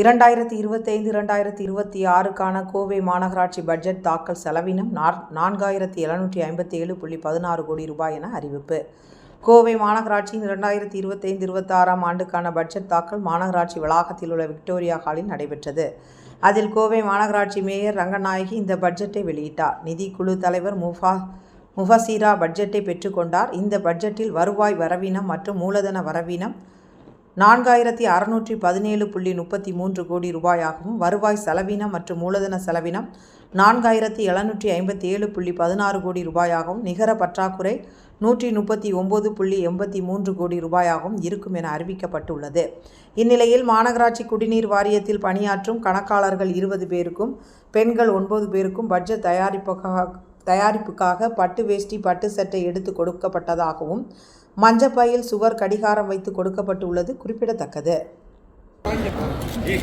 இரண்டாயிரத்தி இருபத்தைந்து இரண்டாயிரத்தி இருபத்தி ஆறுக்கான கோவை மாநகராட்சி பட்ஜெட் தாக்கல் செலவினம் நான்காயிரத்தி எழுநூற்றி ஐம்பத்தி ஏழு புள்ளி பதினாறு கோடி ரூபாய் என அறிவிப்பு. கோவை மாநகராட்சியின் இரண்டாயிரத்தி இருபத்தைந்து இருபத்தாறாம் ஆண்டுக்கான பட்ஜெட் தாக்கல் மாநகராட்சி வளாகத்தில் உள்ள விக்டோரியா ஹாலில் நடைபெற்றது. அதில் கோவை மாநகராட்சி மேயர் ரங்கநாயகி இந்த பட்ஜெட்டை வெளியிட்டார். நிதிக்குழு தலைவர் முஃபா முஃபசீரா பட்ஜெட்டை பெற்றுக்கொண்டார். இந்த பட்ஜெட்டில் வருவாய் வரவினம் மற்றும் மூலதன வரவினம் நான்காயிரத்தி அறுநூற்றி பதினேழு புள்ளி முப்பத்தி மூன்று கோடி ரூபாயாகவும் வருவாய் செலவினம் மற்றும் மூலதன செலவினம் நான்காயிரத்தி எழுநூற்றி ஐம்பத்தி ஏழு புள்ளி பதினாறு கோடி ரூபாயாகவும் நிகர பற்றாக்குறை நூற்றி முப்பத்தி ஒம்பது புள்ளி எண்பத்தி மூன்று கோடி ரூபாயாகவும் இருக்கும் என அறிவிக்கப்பட்டுள்ளது. இந்நிலையில் மாநகராட்சி குடிநீர் வாரியத்தில் பணியாற்றும் கணக்காளர்கள் இருபது பேருக்கும் பெண்கள் ஒன்பது பேருக்கும் பட்ஜெட் தயாரிப்புக்காக தயாரிப்புக்காக பட்டு வேஷ்டி பட்டு சட்டை எடுத்து கொடுக்கப்பட்டதாகவும் மஞ்சப்பையில் சுவர் கடிகாரம் வைத்து கொடுக்கப்பட்டுள்ளது குறிப்பிடத்தக்கது. ஏய்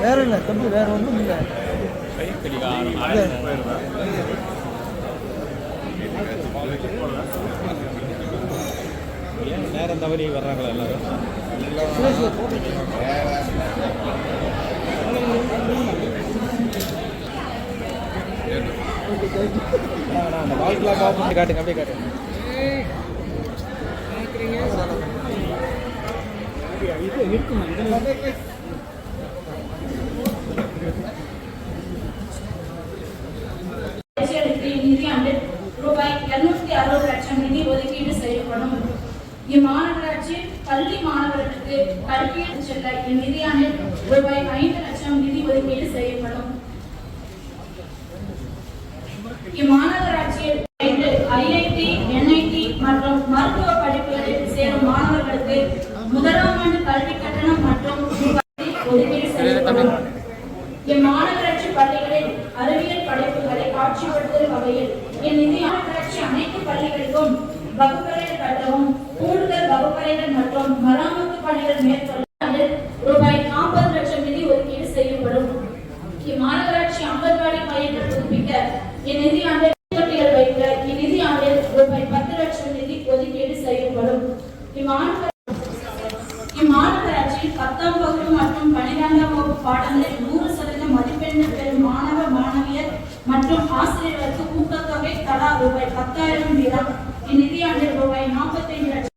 வேற இல்லை தம்பி வேற ஒன்றும் இல்லை நேரம் தவறி வர்றாங்களா எல்லாரும் அந்த காட்டுங்க அப்படியே காட்டுங்க இது ரூபாய் இருநூத்தி அறுபது லட்சம் நிதி ஒதுக்கீடு செய்யப்படும் இம்மாநகராட்சி பள்ளி மாணவர்களுக்கு கல்வியில் செல்ல இந்நிதியாண்டில் ரூபாய் ஐந்து லட்சம் நிதி ஒதுக்கீடு செய்யப்படும். இம்மாநகராட்சியில் ஐந்து ஐஐடி என்ஐடி மற்றும் மருத்துவ படிப்புகளில் சேரும் மாணவர்களுக்கு முதலாம் ஆண்டு கல்வி கட்டணம் மற்றும் ஒதுக்கீடு செய்யப்படும். இம்மாநகராட்சி பள்ளிகளில் அறிவியல் படைப்புகளை காட்சிப்படுத்தும் வகையில் இந்நிதி மாநகராட்சி அனைத்து பள்ளிகளுக்கும் வகுப்பறைகள் கட்டவும் கூடுதல் வகுப்பறைகள் மற்றும் மராமத்து பணிகள் மேற்கொள்ள அதில் ரூபாய் நாற்பது லட்சம் நிதி ஒதுக்கீடு செய்யப்படும் இம்மாநகராட்சி அங்கன்வாடி மையங்கள் புதுப்பிக்க இந்நிதி ஆண்டில் தொட்டிகள் வைக்க இந்நிதி ஆண்டில் ரூபாய் பத்து லட்சம் நிதி ஒதுக்கீடு செய்யப்படும் இம்மாநகர இம்மாநகராட்சியில் பத்தாம் வகுப்பு மற்றும் பனிரெண்டாம் வகுப்பு பாடங்களில் நூறு சதவீதம் மதிப்பெண் பெறும் மாணவ மாணவியர் மற்றும் ஆசிரியர்களுக்கு ஊக்கத்தொகை தலா ரூபாய் பத்தாயிரம் வீதம். இந்நிதியாண்டில் ரூபாய் நாற்பத்தைந்து லட்சம்.